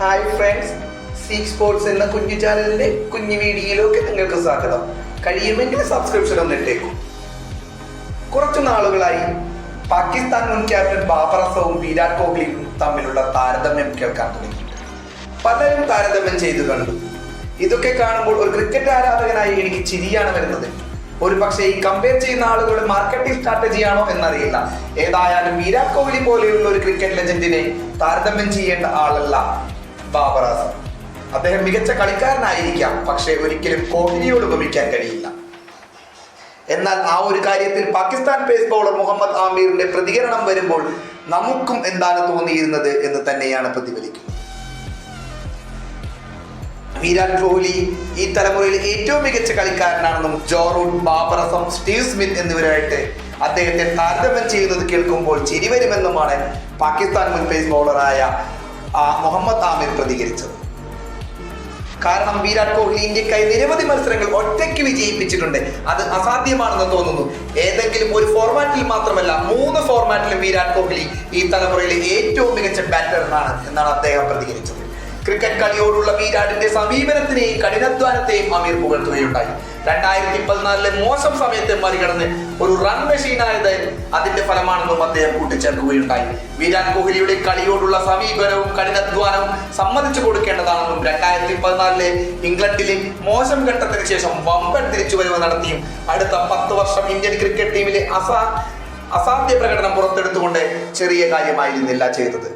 Hi friends seek sports എന്ന കുഞ്ഞു ചാനലിന്റെ കുഞ്ഞു വീഡിയോയിലേക്ക് നിങ്ങൾക്ക് സ്വാഗതം. കഴിയുമെങ്കിൽ സബ്സ്ക്രിപ്ഷൻ ഒന്ന് ഇട്ടേക്കും കുറച്ചു നാളുകളായി പാകിസ്ഥാൻ മുൻ ക്യാപ്റ്റൻ ബാബർ അസവും വിരാട് കോഹ്ലിയും തമ്മിലുള്ള താരതമ്യം കേൾക്കാൻ തുടങ്ങി പലരും താരതമ്യം ചെയ്തു കണ്ടു. ഇതൊക്കെ കാണുമ്പോൾ ഒരു ക്രിക്കറ്റ് ആരാധകനായി എനിക്ക് ചിരിയാണ് വരുന്നത്. ഒരു പക്ഷേ ഈ കമ്പയർ ചെയ്യുന്ന ആളുകളുടെ മാർക്കറ്റിംഗ് സ്ട്രാറ്റജിയാണോ എന്നറിയില്ല. ഏതായാലും വിരാട് കോഹ്ലി പോലെയുള്ള ഒരു ക്രിക്കറ്റ് ലെജൻഡിനെ താരതമ്യം ചെയ്യേണ്ട ആളല്ല ബാബർ അദ്ദേഹം മികച്ച കളിക്കാരനായിരിക്കാം പക്ഷേ ഒരിക്കലും കോഹ്ലിയോട് ഉപമിക്കാൻ കഴിയില്ല. എന്നാൽ ആ ഒരു കാര്യത്തിൽ പാകിസ്ഥാൻ പേസ് ബൗളർ മുഹമ്മദ് ആമീറിന്റെ പ്രതികരണം വരുമ്പോൾ നമുക്കും എന്താണ് തോന്നിയിരുന്നത് എന്ന് തന്നെയാണ് പ്രതിഫലിക്കുന്നത്. വിരാട് കോഹ്ലി ഈ തലമുറയിൽ ഏറ്റവും മികച്ച കളിക്കാരനാണെന്നും Joe Root Babar Steve Smith എന്നിവരായിട്ട് അദ്ദേഹത്തെ താരതമ്യം ചെയ്യുന്നത് കേൾക്കുമ്പോൾ ചിരി വരുമെന്നുമാണ് പാകിസ്ഥാൻ മുൻ പേസ് ബൗളറായ മുഹമ്മദ് ആമിർ പ്രതികരിച്ചത്. കാരണം വിരാട് കോഹ്ലി ഇന്ത്യക്കായി നിരവധി മത്സരങ്ങൾ ഒറ്റയ്ക്ക് വിജയിപ്പിച്ചിട്ടുണ്ട്. അത് അസാധ്യമാണെന്ന് തോന്നുന്നു. ഏതെങ്കിലും ഒരു ഫോർമാറ്റിൽ മാത്രമല്ല മൂന്ന് ഫോർമാറ്റിലും വിരാട് കോഹ്ലി ഈ തലമുറയിലെ ഏറ്റവും മികച്ച ബാറ്റർ എന്നാണ് എന്നാണ് അദ്ദേഹം പ്രതികരിച്ചത്. ക്രിക്കറ്റ് കളിയോടുള്ള വിരാടിന്റെ സമീപനത്തിനെയും കഠിനാധ്വാനത്തെയും അമീർ പുകഴ്ത്തുകയുണ്ടായി. രണ്ടായിരത്തി പതിനാലിലെ മോശം സമയത്തെ മറികടന്ന് ഒരു റൺ മെഷീനായത് അതിന്റെ ഫലമാണെന്നും അദ്ദേഹം കൂട്ടിച്ചേർക്കുകയുണ്ടായി. വിരാട് കോഹ്ലിയുടെ കളിയോടുള്ള സമീപനവും കഠിനാധ്വാനവും സമ്മതിച്ചു കൊടുക്കേണ്ടതാണെന്നും രണ്ടായിരത്തി പതിനാലിലെ ഇംഗ്ലണ്ടിലെ മോശം ഘട്ടത്തിന് ശേഷം വമ്പൻ തിരിച്ചുവരവ് നടത്തിയും അടുത്ത പത്ത് വർഷം ഇന്ത്യൻ ക്രിക്കറ്റ് ടീമിലെ അസാ അസാധ്യ പ്രകടനം പുറത്തെടുത്തുകൊണ്ട് ചെറിയ കാര്യമായിരുന്നില്ല ചെയ്തത്.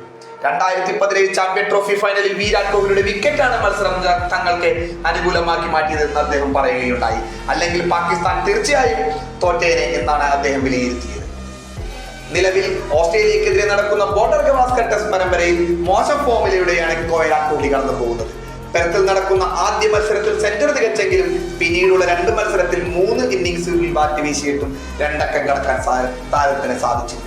രണ്ടായിരത്തി പതിനേഴ് ചാമ്പ്യൻ ട്രോഫി ഫൈനലിൽ വിരാട് കോഹ്ലിയുടെ വിക്കറ്റാണ് മത്സരം തങ്ങൾക്ക് അനുകൂലമാക്കി മാറ്റിയതെന്ന് അദ്ദേഹം പറയുകയുണ്ടായി. അല്ലെങ്കിൽ പാകിസ്ഥാൻ തീർച്ചയായും തോറ്റേനെ എന്നാണ് അദ്ദേഹം വിലയിരുത്തിയത്. നിലവിൽ ഓസ്ട്രേലിയക്കെതിരെ നടക്കുന്ന ബോർഡർ ഗവാസ്കർ ടെസ്റ്റ് പരമ്പരയിൽ മോശം ഫോമിലൂടെയാണ് വിരാട് കോഹ്ലി കടന്നു പോകുന്നത്. പെർത്തിൽ നടക്കുന്ന ആദ്യ മത്സരത്തിൽ സെഞ്ചുറി തികച്ചെങ്കിലും പിന്നീടുള്ള രണ്ട് മത്സരത്തിൽ മൂന്ന് ഇന്നിങ്സുകളിൽ ബാറ്റ് വീശിയിട്ടും രണ്ടക്കം കടക്കാൻ താരത്തിന് സാധിച്ചില്ല.